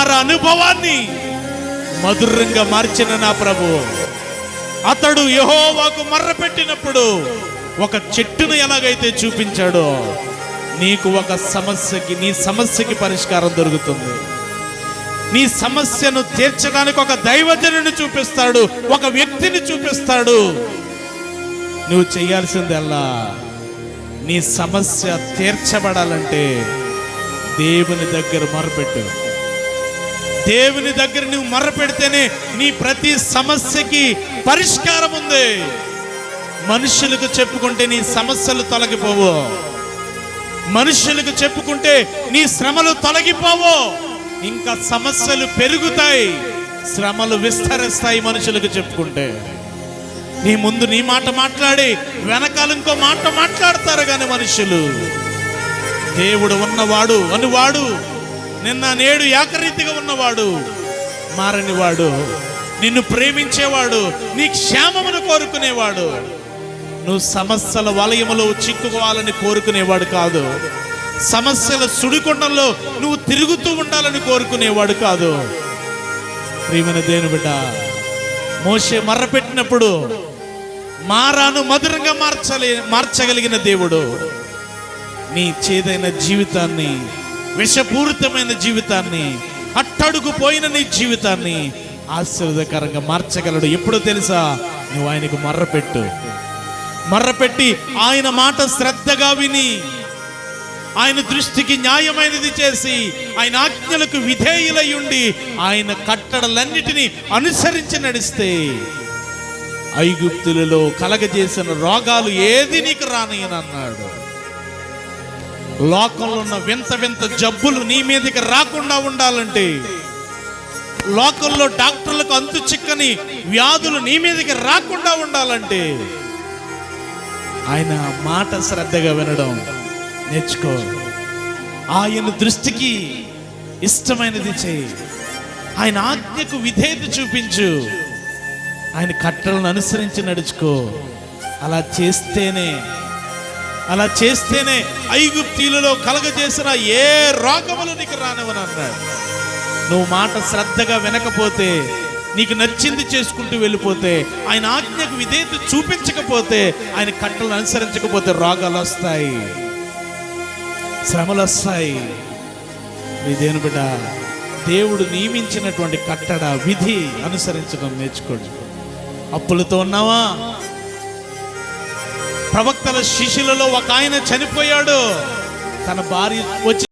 వారి అనుభవాన్ని మధురంగా మార్చిన నా ప్రభు. అతడు యహోవాకు మర్ర పెట్టినప్పుడు ఒక చెట్టును ఎలాగైతే చూపించాడో నీకు ఒక సమస్యకి నీ సమస్యకి పరిష్కారం దొరుకుతుంది. నీ సమస్యను తీర్చడానికి ఒక దైవజనుని చూపిస్తాడు ఒక వ్యక్తిని చూపిస్తాడు. నువ్వు చేయాల్సిందల్లా నీ సమస్య తీర్చబడాలంటే దేవుని దగ్గర మొరపెట్టు దేవుని దగ్గర నువ్వు మొరపెడితేనే నీ ప్రతి సమస్యకి పరిష్కారం ఉంది. మనుషులకు చెప్పుకుంటే నీ సమస్యలు తొలగిపోవు. మనుషులకు చెప్పుకుంటే నీ శ్రమలు తొలగిపోవు. ఇంకా సమస్యలు పెరుగుతాయి. శ్రమలు విస్తరిస్తాయి మనుషులకు చెప్పుకుంటే. నీ ముందు నీ మాట మాట్లాడి వెనకాల ఇంకో మాట మాట్లాడతారు కానీ మనుషులు. దేవుడు ఉన్నవాడు అనువాడు. నిన్న నేడు ఏకరీతిగా ఉన్నవాడు మారనివాడు. నిన్ను ప్రేమించేవాడు నీ క్షేమమును కోరుకునేవాడు. నువ్వు సమస్యల వలయములో చిక్కుకోవాలని కోరుకునేవాడు కాదు. సమస్యల సుడికొండంలో నువ్వు తిరుగుతూ ఉండాలని కోరుకునేవాడు కాదు. ప్రియమైన దేని బిడ్డ మోసే మర్రపెట్టినప్పుడు మారాను మధురంగా మార్చలే మార్చగలిగిన దేవుడు. నీ చేదైన జీవితాన్ని విషపూరితమైన జీవితాన్ని అట్టడుగు పోయిన నీ జీవితాన్ని ఆశీర్వదకరంగా మార్చగలడు. ఎప్పుడో తెలుసా? నువ్వు ఆయనకు మర్రపెట్టు. మర్రపెట్టి ఆయన మాట శ్రద్ధగా విని ఆయన దృష్టికి న్యాయమైనది చేసి ఆయన ఆజ్ఞలకు విధేయులై ఉండి ఆయన కట్టడలన్నిటినీ అనుసరించి నడిస్తే ఐగుప్తులలో కలగజేసిన రోగాలు ఏది నీకు రానయ్యనన్నాడు లోకంలో ఉన్న వింత వింత జబ్బులు నీ మీదకి రాకుండా ఉండాలంటే లోకంలో డాక్టర్లకు అంతు చిక్కని వ్యాధులు నీ మీదకి రాకుండా ఉండాలంటే ఆయన మాట శ్రద్ధగా వినడం నేర్చుకో. ఆయన దృష్టికి ఇష్టమైనది చేయి. ఆయన ఆజ్ఞకు విధేయత చూపించు. ఆయన కట్టలను అనుసరించి నడుచుకో. అలా చేస్తేనే అలా చేస్తేనే ఐగుప్తీలలో కలగజేసిన ఏ రోగములు నీకు రానివని అన్నాడు. నువ్వు మాట శ్రద్ధగా వినకపోతే నీకు నచ్చింది చేసుకుంటూ వెళ్ళిపోతే ఆయన ఆజ్ఞకు విధేయత చూపించకపోతే ఆయన కట్టలను అనుసరించకపోతే రోగాలు వస్తాయి. శ్రమలు వస్తాయి. ఇదేను బిడ్డ దేవుడు నియమించినటువంటి కట్టడ విధి అనుసరించడం నేర్చుకోండి. అప్పులతో ఉన్నావా? ప్రవక్తల శిష్యులలో ఒక ఆయన చనిపోయాడు. తన భార్య వచ్చి